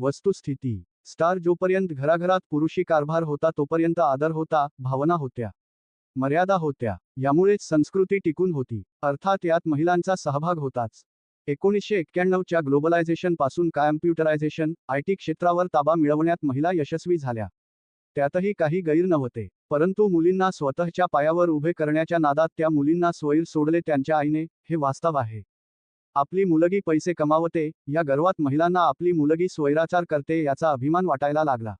वस्तुस्थिती. स्टार जोपर्यंत घराघरात पुरुषी कारभार होता तोपर्यंत आदर होता भावना होत्या. मर्यादा होत्या. यामुळेच संस्कृती टिकून होती. अर्थात यात महिलांचा सहभाग होताच. एकोणीसशे एक्क्याण्णवच्या ग्लोबलायझेशनपासून कॉम्प्युटरायझेशन आय टी क्षेत्रावर ताबा मिळवण्यात महिला यशस्वी झाल्या. त्यातही काही गैर नव्हते. परंतु मुलींना स्वतःच्या पायावर उभे करण्याच्या नादात त्या मुलींना स्वैर सोडले त्यांच्या आईने हे वास्तव आहे. आपली मुलगी पैसे कमावते या गर्वात महिलांना आपली मुलगी स्वैराचार करते याचा अभिमान वाटायला लागला.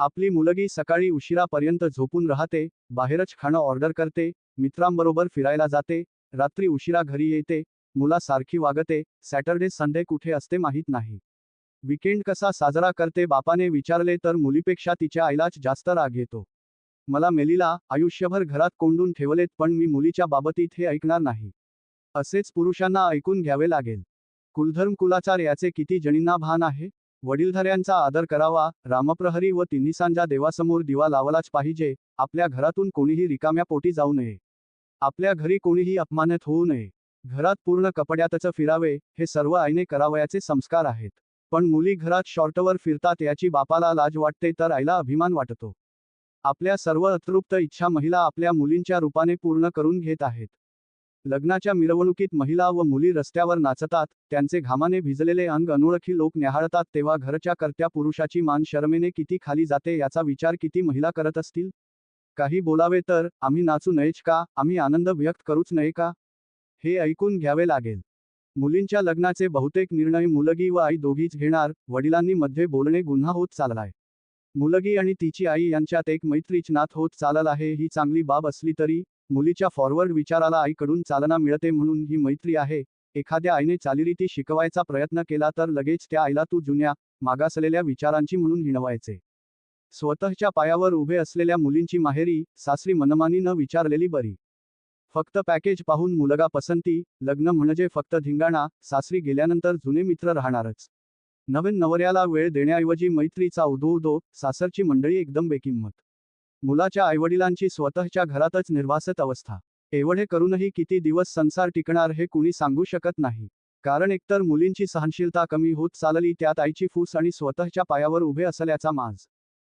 आपली मुलगी सकाळी उशिरापर्यंत झोपून राहते बाहेरच खाणं ऑर्डर करते मित्रांबरोबर फिरायला जाते रात्री उशिरा घरी येते मुलासारखी वागते सॅटर्डे संडे कुठे असते माहीत नाही. विकेंड कसा साजरा करते बापाने विचारले तर मुलीपेक्षा तिच्या आईलाच जास्त राग येतो. मला मेलीला आयुष्यभर घरात कोंडून ठेवलेत पण मी मुलीच्या बाबतीत हे ऐकणार नाही. असेच पुरुषांना ऐकून घ्यावे लागेल. कुलधर्म कुलाचार याचे किती जणींना भान आहे? वडीलधाऱ्यांचा आदर करावा रामप्रहरी व तिन्ही सांजा देवासमोर दिवा लावलाच पाहिजे आपल्या घरातून कोणीही रिकाम्या पोटी जाऊ नये. आपल्या घरी कोणीही अपमानित होऊ नये. घरात पूर्ण कपड्यातच फिरावे हे सर्व आईने करावयाचे संस्कार आहेत. पण मुली घरात शॉर्टवर फिरतात याची बापाला लाज वाटते तर आईला अभिमान वाटतो. आपल्या सर्व अतृप्त इच्छा महिला आपल्या मुलींच्या रूपाने पूर्ण करून घेत आहेत. लग्नाच्या मिरवणुकीत महिला व मुली रस्त्यावर नाचतात त्यांचे घामाने भिजलेले अंग अनोळखी लोक न्याहाळतात तेव्हा घरच्या करत्या पुरुषाची मान शरमेने किती खाली जाते याचा विचार किती महिला करत असतील? काही बोलावे तर आम्ही नाचू नयेच का? आम्ही आनंद व्यक्त करूच नये का? हे ऐकून घ्यावे लागेल. मुलींच्या लग्नाचे बहुतेक निर्णय मुलगी व आई दोघीच घेणार वडिलांनी मध्ये बोलणे गुन्हा होत चाललाय. मुलगी आणि तिची आई यांच्यात एक मैत्रीच नात होत चालला आहे ही चांगली बाब असली तरी मुलीच्या फॉरवर्ड विचाराला आईकडून चालना मिळते म्हणून ही मैत्री आहे. एखाद्या आईने चालीरीती शिकवायचा प्रयत्न केला तर लगेच त्या आईला तू जुन्या मागासलेल्या विचारांची म्हणून हिणवायचे. स्वतःच्या पायावर उभे असलेल्या मुलींची माहेरी सासरी मनमानी न विचारलेली बरी. फक्त पॅकेज पाहून मुलगा पसंती लग्न म्हणजे फक्त धिंगाणा सासरी गेल्यानंतर जुने मित्र राहणारच. नवीन नवऱ्याला वेळ देण्याऐवजी मैत्रीचा उदो उदो सासरची मंडळी एकदम बेकिंमत. मुलाच्या आईवडिलांची स्वतःच्या घरातच निर्वासत अवस्था. एवढे करूनही किती दिवस संसार टिकणार हे कुणी सांगू शकत नाही. कारण एकतर मुलींची सहनशीलता कमी होत चालली त्यात आईची फूस आणि स्वतःच्या पायावर उभे असल्याचा माज.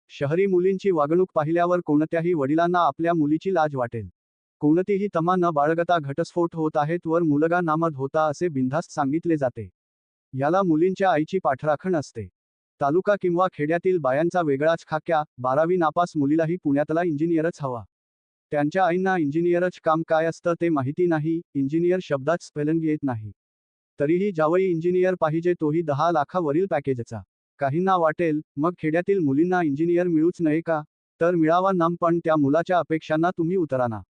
शहरी मुलींची वागणूक पाहिल्यावर कोणत्याही वडिलांना आपल्या मुलीची लाज वाटेल. कोणतीही तमा न बाळगता घटस्फोट होत आहेत वर मुलगा नामद होता असे बिनधास्त सांगितले जाते. याला मुलींच्या आईची पाठराखण असते. तालुका किंवा खेड्यातील बायांचा वेगळाच खाक्या बारावी नापास मुलीलाही पुण्यातला इंजिनियरच हवा. त्यांच्या आईंना इंजिनियरच काम काय असतं ते माहिती नाही इंजिनियर शब्दात स्पेलिंग येत नाही. तरीही ज्यावेळी इंजिनियर पाहिजे तोही दहा लाखावरील पॅकेजचा. काहींना वाटेल मग खेड्यातील मुलींना इंजिनियर मिळूच नये का? तर मिळावा नाम पण त्या मुलाच्या अपेक्षांना तुम्ही उतराना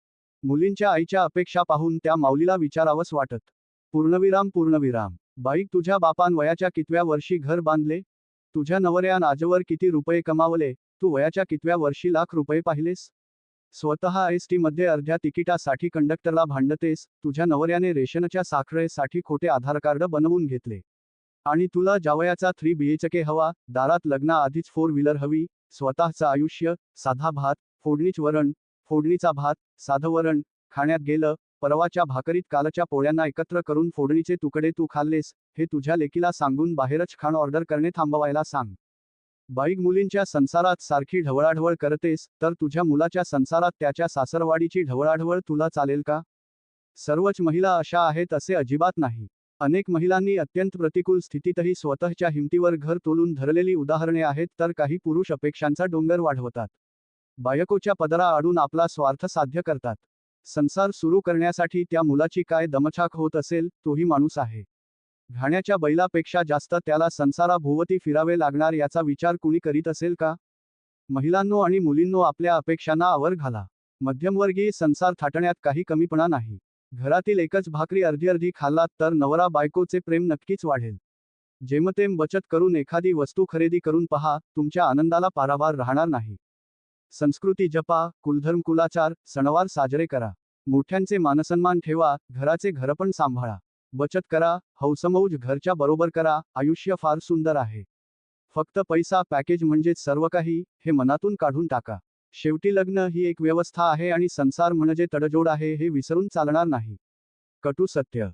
मुलींच्या आईच्या अपेक्षा पाहून त्या माऊलीला विचारावंच वाटत. पूर्णविराम पूर्णविराम. बाईक तुझ्या बापान वयाच्या कितव्या वर्षी घर बांधले? तुझ्या नवऱ्यान आजवर किती रुपये कमावले? तू वयाच्या कितव्या वर्षी लाख रुपये पाहिलेस? स्वतः एसमध्ये अर्ध्या तिकिटासाठी कंडक्टरला भांडतेस? तुझ्या नवऱ्याने रेशनच्या साखरेसाठी खोटे आधार कार्ड बनवून घेतले. आणि तुला जावयाचा थ्री बीएचके हवा? दारात लग्नाआधीच फोर व्हीलर हवी? स्वतःचं आयुष्य? साधा भात? फोडणीच वरण? फोडणीचा भात? साधं वरण? खाण्यात गेलं? परवाच्या भाकरीत कालच्या पोळ्यांना एकत्र करून फोडणीचे तुकडे तू खाल्लेस हे तुझ्या लेकीला सांगून बाहेरच खाण ऑर्डर करणे थांबवायला सांग. बाईक मुलींच्या संसारात सारखी ढवळाढवळ करतेस तर तुझ्या मुलाच्या संसारात त्याच्या सासरवाडीची ढवळाढवळ तुला चालेल का? सर्वच महिला अशा आहेत असे अजिबात नाही. अनेक महिलांनी अत्यंत प्रतिकूल स्थितीतही स्वतःच्या हिमतीवर घर तोलून धरलेली उदाहरणे आहेत तर काही पुरुष अपेक्षांचा डोंगर वाढवतात. बायकोच्या पदरा आडून आपला स्वार्थ साध्य करतात. संसार सुरू करण्यासाठी त्या मुलाची काय दमछाक होत असेल तोही माणूस आहे. घाण्याच्या बैलापेक्षा जास्त त्याला संसाराभोवती फिरावे लागणार याचा विचार कुणी करीत असेल का? महिलांनो आणि मुलींनो आपल्या अपेक्षांना आवर घाला. मध्यमवर्गीय संसार थाटण्यात काही कमीपणा नाही. घरातील एकच भाकरी अर्धी अर्धी खाल्लात तर नवरा बायकोचे प्रेम नक्कीच वाढेल. जेमतेम बचत करून एखादी वस्तू खरेदी करून पहा तुमच्या आनंदाला पारावार राहणार नाही. संस्कृती जपा कुलधर्म कुलाचार सणवार साजरे करा. मोठ्यांचे मानसन्मान ठेवा घराचे घरपण सांभाळा. बचत करा हौसमौज घरच्या बरोबर करा आयुष्य फार सुंदर आहे. फक्त पैसा पॅकेज म्हणजेच सर्व काही हे मनातून काढून टाका. शेवटी लग्न ही एक व्यवस्था आहे आणि संसार म्हणजे तडजोड आहे हे विसरून चालणार नाही. कटू सत्य.